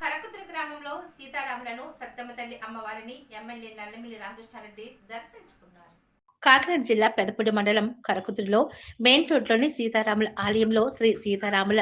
కరకుతుల గ్రామంలో సీతారాములను సత్తమ్మ తల్లి అమ్మవారిని ఎమ్మెల్యే నల్లమిల్లి రామకృష్ణారెడ్డి దర్శించుకున్నారు. కాకినాడ జిల్లా పెదపూడి మండలం కరకుదురులో మెయిన్ రోడ్లోని సీతారాముల ఆలయంలో శ్రీ సీతారాముల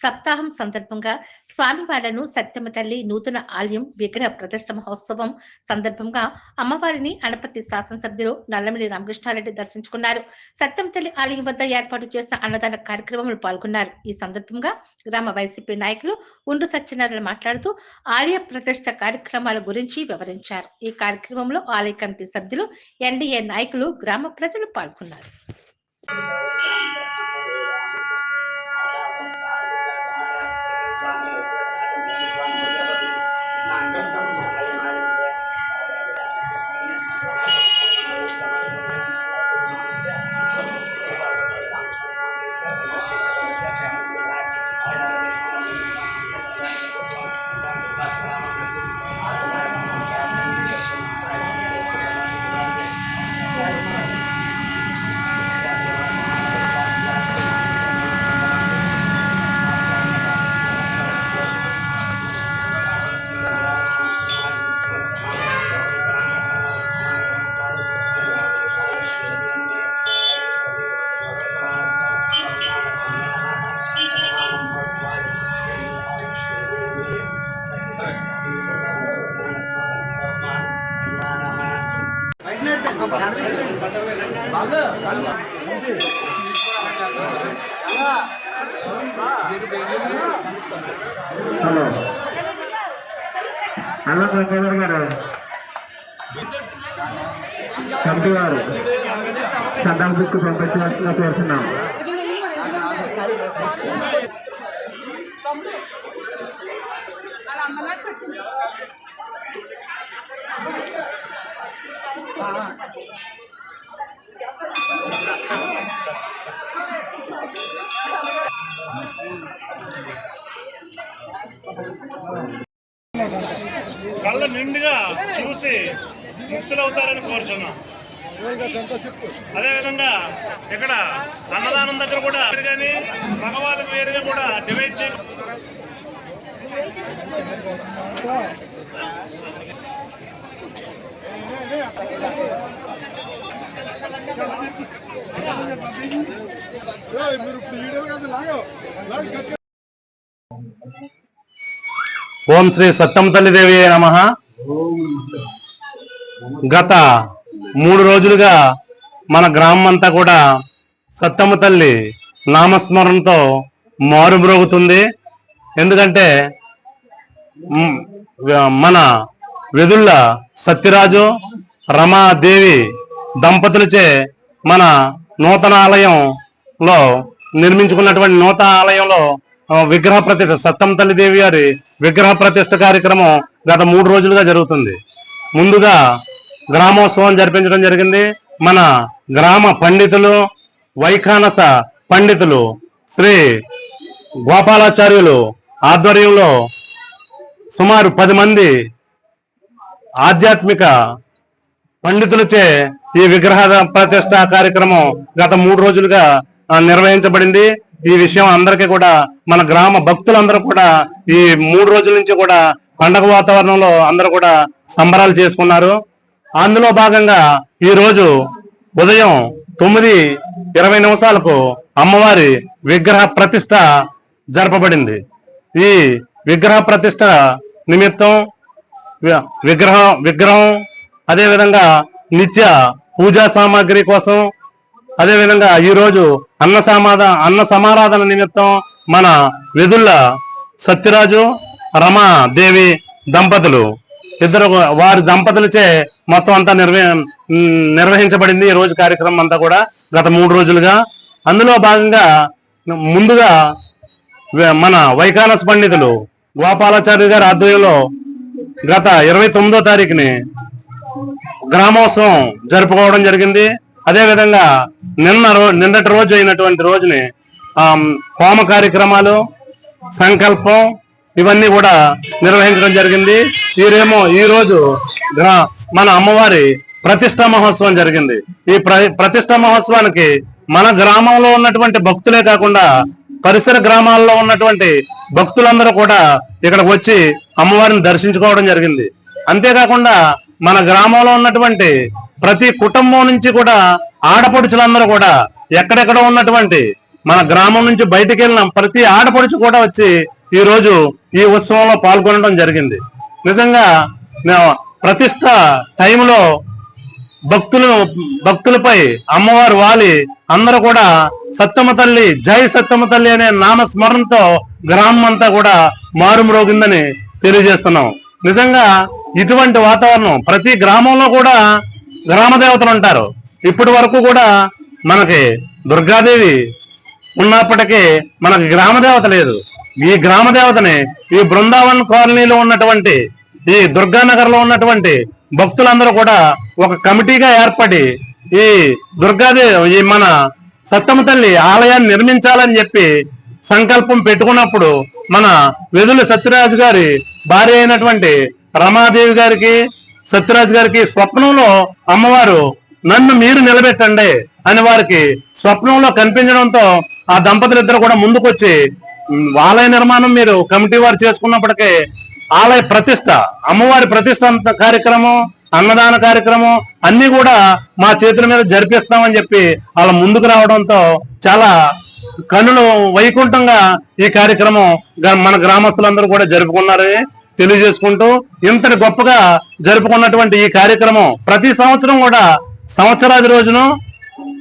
సప్తాహం సందర్భంగా స్వామివార్లను సత్యమ తల్లి నూతన ఆలయం విగ్రహ ప్రతిష్ట మహోత్సవం సందర్భంగా అమ్మవారిని అనపతి శాసనసభ్యులు నల్లమిల్లి రామకృష్ణారెడ్డి దర్శించుకున్నారు. సత్యం తల్లి ఆలయం వద్ద ఏర్పాటు చేసిన అన్నదాన కార్యక్రమంలో పాల్గొన్నారు. ఈ సందర్భంగా గ్రామ వైసీపీ నాయకులు ఉండు సత్యనారాయణ మాట్లాడుతూ ఆలయ ప్రతిష్ట కార్యక్రమాల గురించి వివరించారు. ఈ కార్యక్రమంలో ఆలయ కమిటీ సభ్యులు ఎన్డీఏ నాయకులు గ్రామ ప్రజలు పాల్గొన్నారు. హలో అన్న గంగాధర్ గారు కమిటీ వారు చందాల బుక్ పంపించవలసిందిగా కోరుతున్నాం కళ్ళ నిండుగా చూసి ముక్తులవుతారని కోరుచున్నాం. అదేవిధంగా ఇక్కడ అన్నదానం దగ్గర కూడా కానీ మగవాళ్ళకి వేరుగా కూడా డివైడ్ చేయ ఓం శ్రీ సత్యం తల్లిదేవి నమ. గత మూడు రోజులుగా మన గ్రామం అంతా కూడా సత్తమ్మ తల్లి నామస్మరణతో మారుమ్రోగుతుంది. ఎందుకంటే మన వెదుళ్ళ సత్యరాజు రమాదేవి దంపతులచే మన నూతన ఆలయంలో నిర్మించుకున్నటువంటి నూతన ఆలయంలో విగ్రహ ప్రతిష్ట సత్తం తల్లి దేవి గారి విగ్రహ ప్రతిష్ట కార్యక్రమం గత మూడు రోజులుగా జరుగుతుంది. ముందుగా గ్రామోత్సవం జరిపించడం జరిగింది. మన గ్రామ పండితులు వైఖానస పండితులు శ్రీ గోపాలాచార్యులు ఆధ్వర్యంలో సుమారు పది మంది ఆధ్యాత్మిక పండితులచే ఈ విగ్రహ ప్రతిష్ట కార్యక్రమం గత మూడు రోజులుగా నిర్వహించబడింది. ఈ విషయం అందరికీ కూడా మన గ్రామ భక్తులందరూ కూడా ఈ మూడు రోజుల నుంచి కూడా పండగ వాతావరణంలో అందరూ కూడా సంబరాలు చేసుకున్నారు. అందులో భాగంగా ఈ రోజు ఉదయం తొమ్మిది ఇరవై నిమిషాలకు అమ్మవారి విగ్రహ ప్రతిష్ట జరపబడింది. ఈ విగ్రహ ప్రతిష్ట నిమిత్తం విగ్రహం విగ్రహం అదేవిధంగా నిత్య పూజా సామాగ్రి కోసం అదే విధంగా ఈ అన్న సమాధ అన్న సమారాధన నిమిత్తం మన వెదుళ్ళ సత్యరాజు రమా దేవి దంపతులు. ఇద్దరు వారి దంపతులచే మొత్తం అంతా నిర్వ నిర్వహించబడింది ఈ రోజు కార్యక్రమం అంతా కూడా గత మూడు రోజులుగా. అందులో భాగంగా ముందుగా మన వైకానస్ పండితులు గోపాలాచార్య గారి ఆధ్వర్యంలో గత ఇరవై తొమ్మిదో తారీఖుని గ్రామోత్సవం జరుపుకోవడం జరిగింది. అదేవిధంగా నిన్న రో నిన్నటి రోజు అయినటువంటి రోజుని హోమ కార్యక్రమాలు సంకల్పం ఇవన్నీ కూడా నిర్వహించడం జరిగింది. ఈరేమో ఈ రోజు గ్రా- మన అమ్మవారి ప్రతిష్టా మహోత్సవం జరిగింది. ఈ ప్ర ప్రతిష్టా మహోత్సవానికి మన గ్రామంలో ఉన్నటువంటి భక్తులే కాకుండా పరిసర గ్రామాల్లో ఉన్నటువంటి భక్తులందరూ కూడా ఇక్కడికి వచ్చి అమ్మవారిని దర్శించుకోవడం జరిగింది. అంతేకాకుండా మన గ్రామంలో ఉన్నటువంటి ప్రతి కుటుంబం నుంచి కూడా ఆడపడుచులందరూ కూడా ఎక్కడెక్కడ ఉన్నటువంటి మన గ్రామం నుంచి బయటికి వెళ్ళిన ప్రతి ఆడపడుచు కూడా వచ్చి ఈ రోజు ఈ ఉత్సవంలో పాల్గొనడం జరిగింది. నిజంగా ప్రతిష్ట టైంలో భక్తులు భక్తులపై అమ్మవారు వాలి అందరూ కూడా సత్తమ్మ తల్లి జై సత్తమ్మ తల్లి అనే నామస్మరణతో గ్రామం అంతా కూడా మారుమ్రోగిందని తెలియజేస్తున్నాం. నిజంగా ఇటువంటి వాతావరణం ప్రతి గ్రామంలో కూడా గ్రామ దేవతలు ఉంటారు ఇప్పటి వరకు కూడా మనకి దుర్గాదేవి ఉన్నప్పటికీ మనకి గ్రామ దేవత లేదు. ఈ గ్రామదేవతని ఈ బృందావన్ కాలనీలో ఉన్నటువంటి ఈ దుర్గానగర్లో ఉన్నటువంటి భక్తులందరూ కూడా ఒక కమిటీగా ఏర్పడి ఈ దుర్గాదేవి ఈ మన సత్తమ్మ తల్లి ఆలయాన్ని నిర్మించాలని చెప్పి సంకల్పం పెట్టుకున్నప్పుడు మన వెదులు సత్యరాజు గారి భార్య అయినటువంటి రమాదేవి గారికి సత్యరాజు గారికి స్వప్నంలో అమ్మవారు నన్ను మీరు నిలబెట్టండి అని వారికి స్వప్నంలో కనిపించడంతో ఆ దంపతులు ఇద్దరు కూడా ముందుకొచ్చి ఆలయ నిర్మాణం మీరు కమిటీ వారు చేసుకున్నప్పటికీ ఆలయ ప్రతిష్ట అమ్మవారి ప్రతిష్ట కార్యక్రమం అన్నదాన కార్యక్రమం అన్ని కూడా మా చేతుల మీద జరిపిస్తామని చెప్పి వాళ్ళ ముందుకు రావడంతో చాలా కనులు వైకుంఠంగా ఈ కార్యక్రమం మన గ్రామస్తులందరూ కూడా జరుపుకున్నారని తెలియజేసుకుంటూ ఇంతటి గొప్పగా జరుపుకున్నటువంటి ఈ కార్యక్రమం ప్రతి సంవత్సరం కూడా సంవత్సరాది రోజును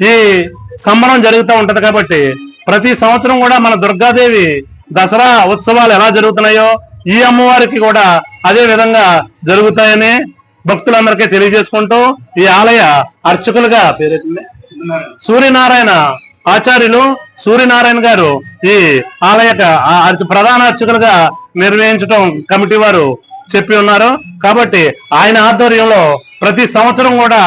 ఈ సంబరం జరుగుతూ ఉంటది కాబట్టి ప్రతి సంవత్సరం కూడా మన దుర్గాదేవి దసరా ఉత్సవాలు ఎలా జరుగుతున్నాయో ఈ అమ్మవారికి కూడా అదే విధంగా జరుగుతాయని భక్తులందరికీ తెలియజేసుకుంటూ ఈ ఆలయ అర్చకులుగా పేరు సూర్యనారాయణ ఆచార్యులు సూర్యనారాయణ గారు ఈ ఆలయ ఆ ప్రధాన అర్చకులుగా నిర్వహించడం కమిటీ వారు చెప్పి ఉన్నారు. కాబట్టి ఆయన ఆధ్వర్యంలో ప్రతి సంవత్సరం కూడా